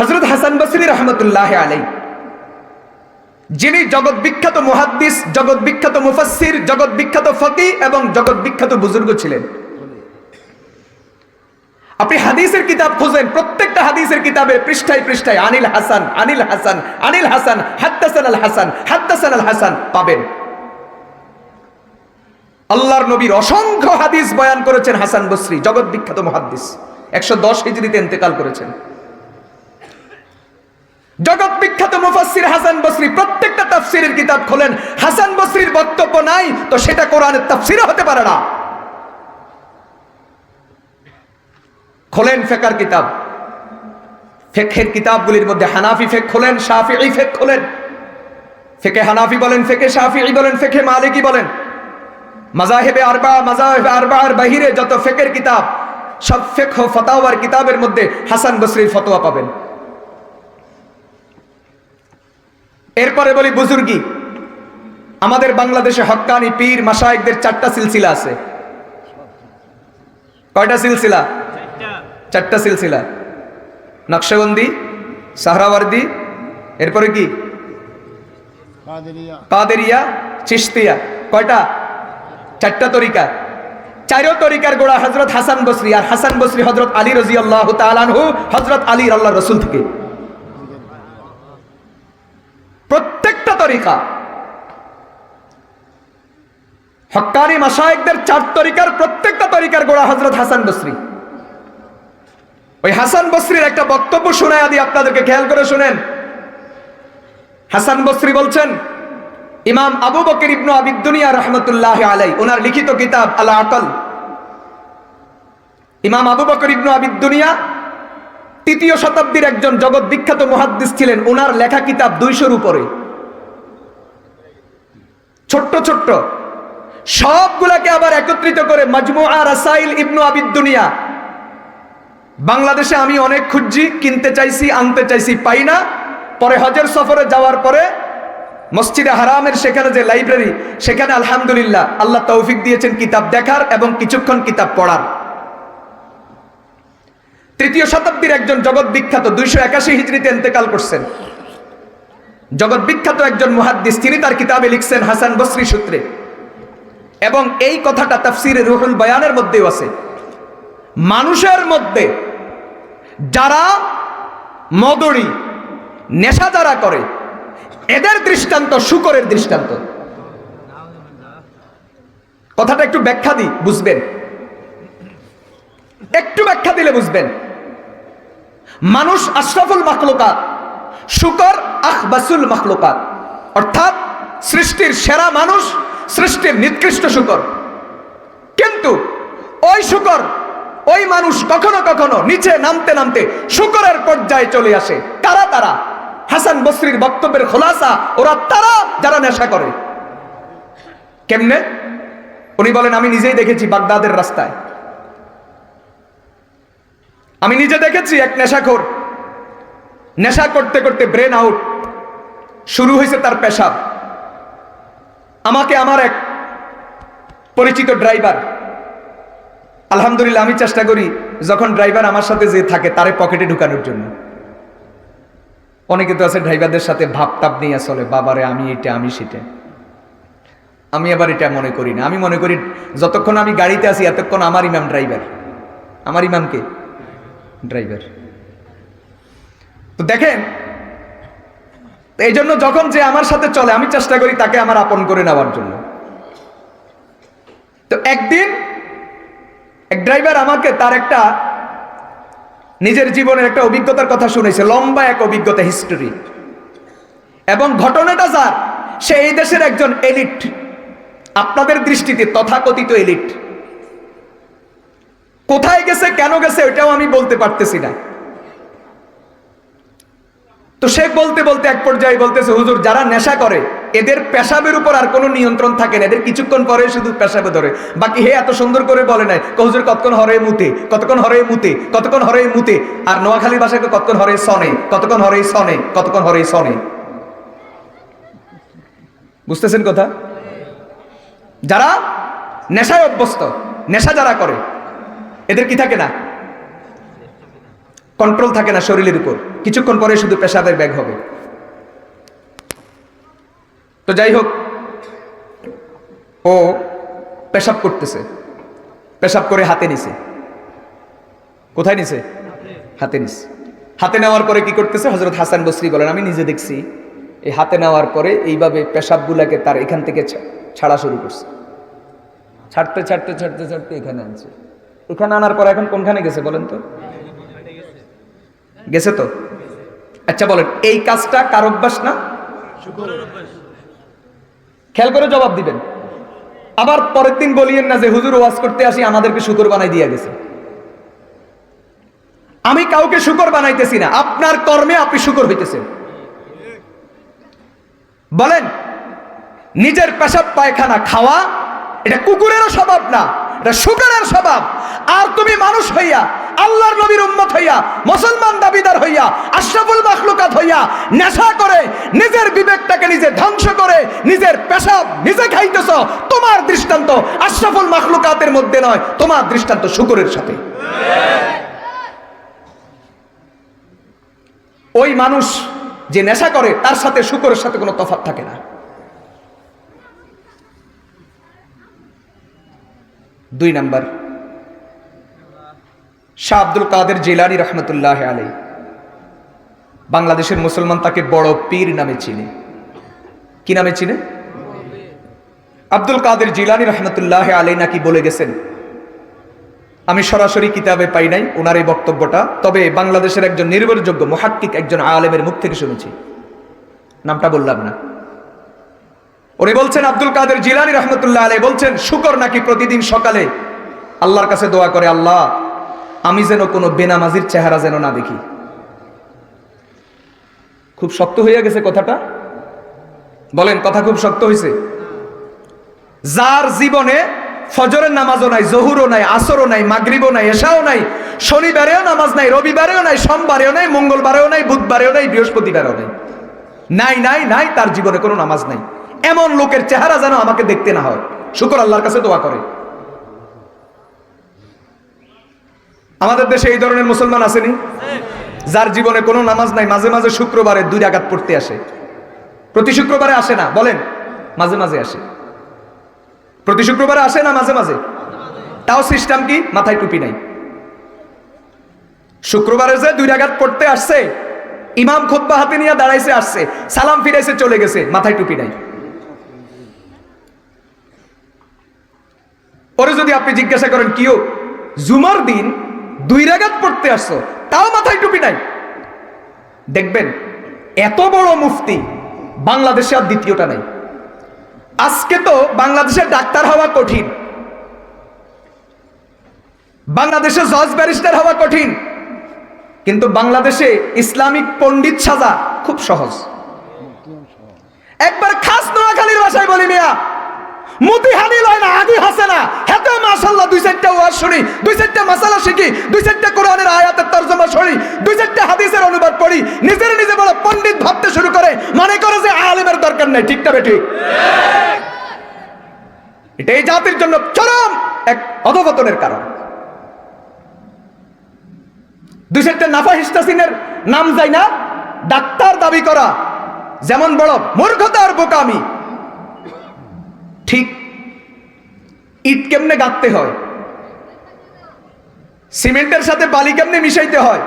হজরত হাসান বসরি রহমতুল্লাহ আলাই যিনি জগৎ বিখ্যাত মুহাদ্দিস, জগৎ বিখ্যাত মুফাসসির, জগৎ বিখ্যাত ফকি এবং জগৎ বিখ্যাত বুজুর্গ ছিলেন। আপনি হাদিসের কিতাব খুঁজেন, প্রত্যেকটা হাদিসের কিতাবে পৃষ্ঠায় পৃষ্ঠায় আনিল হাসান আনিল হাসান আনিল হাসান হাত্তাসান আল হাসান হাত্তাসান আল হাসান পাবেন। আল্লাহর নবীর অসংখ্য হাদিস বয়ান করেছেন হাসান বসরি, জগৎ বিখ্যাত মুহাদ্দিস। একশো দশ হিজড়িতে ইন্তেকাল করেছেন। জগৎ বিখ্যাত মুফাসসির হাসান বসরি, প্রত্যেকটা তাফসিরের কিতাব খোলেন। হাসান বসরির বক্তব্য নাই, তো সেটা কোরআনের তাফসিরও হতে পারে না। খোলেন ফেকার কিতাব। ফেকের কিতাবগুলির মধ্যে হানাফি ফেক খোলেন, শাফিঈ ফেক খোলেন। ফেকে হানাফি বলেন, ফেকে শাফিঈ বলেন, ফেকে মালিকি বলেন। মাজাহেবে আরবা মাজাহেবে আরবার বাহিরে যত ফেকের কিতাব, সব ফেক ফতাওয়ার কিতাবের মধ্যে হাসান বসরির ফতোয়া পাবেন। এরপরে বলি বুজুর্গি আমাদের বাংলাদেশে হক্কানি পীর মাসায়েকদের চারটা সিলসিলা আছে। কয়টা সিলসিলা? চারটা সিলসিলা। নকশবন্দি সাহরাওয়ার্দি এরপরে কি? কাদেরিয়া। চিস্তিয়া কয়টা? চারটা তরিকা। চারো তরিকার গোড়া হজরত হাসান বসরি আর হাসান বসরি হজরত আলী রাজি আল্লাহ তালানহু হজরত আলী আল্লাহ রসুল থেকে প্রত্যেকটা তরিকা। হক্কানি মাসায়েকদের চার তরিকার প্রত্যেকটা তরিকার গোড়া হজরত হাসান বসরি। ওই হাসান বসরির একটা বক্তব্য শোনায় আদি আপনাদেরকে খেয়াল করে শুনেন। হাসান বসরি বলছেন, ইমাম আবু বকর ইবনু আবিদ দুনিয়া রহমতুল্লাহ আলাই ওনার লিখিত কিতাব আলা আকল ইমাম আবু বকর ইবনু আবিদ দুনিয়া তৃতীয় শতাব্দীর একজন জগৎ বিখ্যাত মুহাদ্দিস ছিলেন, ওনার লেখা কিতাব দুইশোর উপরে। ছোট্ট ছোট্ট। সবগুলাকে আবার একত্রিত করে মজমুআ রাসাইল ইবনু আবিদ দুনিয়া। বাংলাদেশে আমি অনেক খুঁজছি, কিনতে চাইছি, আনতে চাইছি, পাই না। পরে হজের সফরে যাওয়ার পরে মসজিদে হারামের সেখানে যে লাইব্রেরি, সেখানে আলহামদুলিল্লাহ আল্লাহ তৌফিক দিয়েছেন কিতাব দেখার এবং কিছুক্ষণ কিতাব পড়ার। তৃতীয় শতাব্দীর একজন জগৎ বিখ্যাত দুইশো একাশি হিজড়িতে এন্তেকাল করছেন। জগৎ বিখ্যাত একজন মুহাদ্দিস, তিনি তার কিতাবে লিখছেন হাসান বসরি সূত্রে। এবং এই কথাটা তাফসির রুহুল বয়ানের মধ্যেও আছে। মানুষের মধ্যে যারা মদড়ি নেশা যারা করে, এদের দৃষ্টান্ত শুকরের দৃষ্টান্ত। কথাটা একটু ব্যাখ্যা দিই, বুঝবেন? একটু ব্যাখ্যা দিলে বুঝবেন। মানুষ আশরাফুল মাখলুকাত শুকর আখবাসুল মাখলুকাত। অর্থাৎ সৃষ্টির সেরা মানুষ, সৃষ্টির নিকৃষ্ট শুকর। কিন্তু ওই শুকর, ওই মানুষ কখনো কখনো নিচে নামতে নামতে শুকরের পর্যায়ে চলে আসে। কারা তারা? হাসান বসরির বক্তব্যের খোলাসা ওরা তারা যারা নেশা করে। কেমনে? উনি বলেন, আমি নিজেই দেখেছি বাগদাদের রাস্তায়। আমি নিজে দেখেছি এক নেশাখোর। নেশা করতে করতে ব্রেন আউট শুরু হয়েছে তার পেশাব। আমাকে আমার এক পরিচিত ড্রাইভার আলহামদুলিল্লাহ আমি চেষ্টা করি যখন ড্রাইভার আমার সাথে যে থাকে, তারে পকেটে ঢুকানোর জন্য। অনেকে তো আছে ড্রাইভারদের সাথে ভাব তাপ নিয়ে চলে, বাবারে, আমি এটা, আমি সেটা। আমি আবার এটা মনে করি না। আমি মনে করি যতক্ষণ আমি গাড়িতে আছি, এতক্ষণ আমার ইমাম ড্রাইভার আমার ইমামকে ড্রাইভার তো দেখেন এই জন্য যখন যে আমার সাথে চলে, আমি চেষ্টা করি তাকে আমার আপন করে নেওয়ার জন্য। তো একদিন এক ড্রাইভার আমাকে তার একটা নিজের জীবনের একটা অভিজ্ঞতার কথা শুনেছে, লম্বা এক অভিজ্ঞতা হিস্টোরি এবং ঘটনাটা যার সে এই দেশের একজন এলিট আপনাদের দৃষ্টিতে তথাকথিত এলিট কোথায় গেছে, কেন গেছে ওইটাও আমি বলতে পারতেছি না। তো সে বলতে বলতে এক পর্যায়ে বলতেছে, হুজুর, যারা নেশা করে, এদের পেশাবের উপর আর কোনো নিয়ন্ত্রণ থাকে না। এদের কিছুক্ষণ পরে শুধু পেশাবে ধরে। বাকি হে এত সুন্দর করে বলে নাই হুজুর, কতক্ষণ হরে মুতে? কতক্ষণ হরে মুতে? কতক্ষণ হরে মুতে? আর নোয়াখালীর ভাষাকে কতক্ষণ হরে সনে? কতক্ষণ হরে সনে? কতক্ষণ হরে সনে? বুঝতেছেন কথা? যারা নেশায় অভ্যস্ত, নেশা যারা করে, এদের কি থাকে না? কন্ট্রোল থাকে না শরীরের উপর। কিছুক্ষণ পরে শুধু পেশাবের ব্যাগ হবে। তো যাই হোক, ও পেশাব করতেছে। পেশাব করে হাতে নিছে। কোথায় নিছে? হাতে নিছে। হাতে নেওয়ার পরে কি করতেছে? হজরত হাসান বসরি বলেন, আমি নিজে দেখছি, এই হাতে নেওয়ার পরে এইভাবে পেশাবগুলাকে তার এখান থেকে ছাড়া শুরু করছে। ছাড়তে ছাড়তে ছাড়তে ছাড়তে এখানে আনছে। এখানে আনার পর এখন কোনখানে গেছে বলেন তো? গেছে তো? আচ্ছা বলেন, এই কাজটা কার অভ্যাস না? খেয়াল করে জবাব দিবেন। আবার পরের দিন বলিয়েন না যে, হুজুর, ওয়াজ করতে আসি, আমাদেরকে শুকর বানাই দিয়া গেছে। আমি কাউকে শুকর বানাইতেছি না, আপনার কর্মে আপনি শুকর হইতেছেন। বলেন, নিজের পেশাব পায়খানা খাওয়া, এটা কুকুরেরও স্বভাব না, এটা শুকরের স্বভাব। আর তুমি মানুষ হইয়া আল্লাহর নবীর উম্মত হইয়া, মুসলমান দাবিদার হইয়া, আশরাফুল মাখলুকাত হইয়া নেশা করে, নিজের বিবেকটাকে নিজে ধ্বংস করে, নিজের পেশাব নিজে খাইতেছ, তোমার দৃষ্টান্ত আশরাফুল মাখলুকাতের মধ্যে নয়, তোমার দৃষ্টান্ত শুকুরের সাথে। ওই মানুষ যে নেশা করে, তার সাথে শুকরের সাথে কোনো তফাৎ থাকে না। দুই নাম্বার শাহ আব্দুল কাদের জিলানি রহমতুল্লাহ আলী বাংলাদেশের মুসলমান তাকে বড় পীর নামে চিনে। কি নামে চিনে? আব্দুল কাদের জিলানি রহমতুল্লাহ আলী নাকি বলে গেছেন, আমি সরাসরি কিতাবে পাই নাই ওনার এই বক্তব্যটা, তবে বাংলাদেশের একজন নির্ভরযোগ্য মহাত্মিক একজন আলেমের মুখ থেকে শুনেছি। নামটা বললাম না। উনি বলছেন, আব্দুল কাদের জিলানি রহমতুল্লাহ আলাই বলছেন, শুকর নাকি প্রতিদিন সকালে আল্লাহর কাছে দোয়া করে, আল্লাহ আমি যেন কোনো বেনামাজির চেহারা যেন না দেখি। খুব শক্ত হইয়া গেছে কথাটা। বলেন, কথা খুব শক্ত হয়েছে যার জীবনে ফজরের নামাজও নাই, জহুরও নাই, আসরও নাই, মাগরিবও নাই, এশাও নাই, শনিবারেও নামাজ নাই, রবিবারেও নাই, সোমবারেও নাই, মঙ্গলবারেও নাই, বুধবারেও নাই, বৃহস্পতিবারেও নাই। নাই নাই নাই, তার জীবনে কোনো নামাজ নাই। এমন লোকের চেহারা যেন আমাকে দেখতে না হয়। শুকর আল্লাহর কাছে দোয়া করে। আমাদের দেশে এই ধরনের মুসলমান আসেনি, যার জীবনে কোনো নামাজ নাই, মাঝে মাঝে শুক্রবারে দুই আঘাত পড়তে আসে। প্রতি শুক্রবারে আসে না, বলেন, মাঝে মাঝে আসে। প্রতি শুক্রবারে আসে না, মাঝে মাঝে? তাও সিস্টেম কি? মাথায় টুপি নাই। শুক্রবারে যে দুই আঘাত পড়তে আসছে, ইমাম খুদ্া হাতে নিয়ে দাঁড়াইছে, আসছে, সালাম ফিরাইছে, চলে গেছে, মাথায় টুপি নাই। পরে যদি আপনি জিজ্ঞাসা করেন, কিও, জুমার দিন দুই রাগাত পড়তে আসছো, তাও মাথায় টুপি নাই। দেখবেন, এত বড় মুফতি বাংলাদেশে আর দ্বিতীয়টা নাই। আজকে তো বাংলাদেশের ডাক্তার হওয়া কঠিন। বাংলাদেশে জজ ব্যারিস্টার হওয়া কঠিন। কিন্তু বাংলাদেশে ইসলামিক পণ্ডিত সাজা খুব সহজ। একবার খাস নোয়াখালীর ভাষায় বলি মিয়া মুতি হানি লয় না, আদি হাসে না। হেতে মাশাল্লাহ দুই চারটা ওয়াজ শুনি, দুই চারটা মাসালা শিখি, দুই চারটা কোরআনের আয়াতের তর্জমা শুনি, দুই চারটা হাদিসের অনুবাদ পড়ি, নিজের নিজে বড় পণ্ডিত ভাবতে শুরু করে, মনে করে যে আলেমের দরকার নাই, ঠিক না বেঠিক? এটা এই জাতির জন্য চরম এক অধপতনের কারণ। দুই চারটা নাফা হিস্টাসিনের নাম যায় না ডাক্তার দাবি করা, যেমন বড় মূর্খতা আর বোকামি ঠিক ইট কেমনে গাঁথতে হয়? সিমেন্টের সাথে বালি কেমনে মিশাইতে হয়?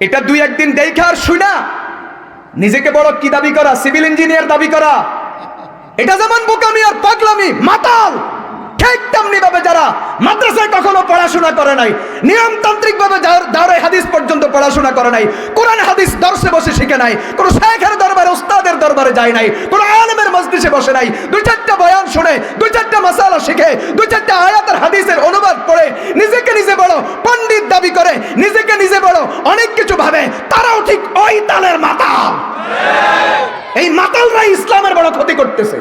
এটা দুই একদিন দেখে আর শুনা নিজেকে বড় কি দাবি করা? সিভিল ইঞ্জিনিয়ার দাবি করা? এটা যেমন বোকামি আর পাগলামি, মাতাল! ঠিক তেমনি ভাবে যারা মাদ্রাসায় কখনো পড়াশোনা করে নাই নিয়মতান্ত্রিক ভাবে দাঁড়ায় হাদিস পর্যন্ত পড়াশোনা করে নাই, কোরআন হাদিস দর্শে বসে শিখে নাই, কোনো শেখের দরবারে ওস্তাদের দরবারে যায় নাই, কোনো আলমের মসজিদে বসে নাই, দুই চারটা বয়ান শুনে, দুই চারটা মশালা শিখে, দুই চারটা আয়াতের হাদিসের অনুবাদ পড়ে, নিজেকে নিজে বড় পণ্ডিত দাবি করে, নিজেকে নিজে বড় অনেক কিছু ভাবে, তারাও ঠিক ওই তালের মাতাল। এই মাতালরাই ইসলামের বড় ক্ষতি করতেছে।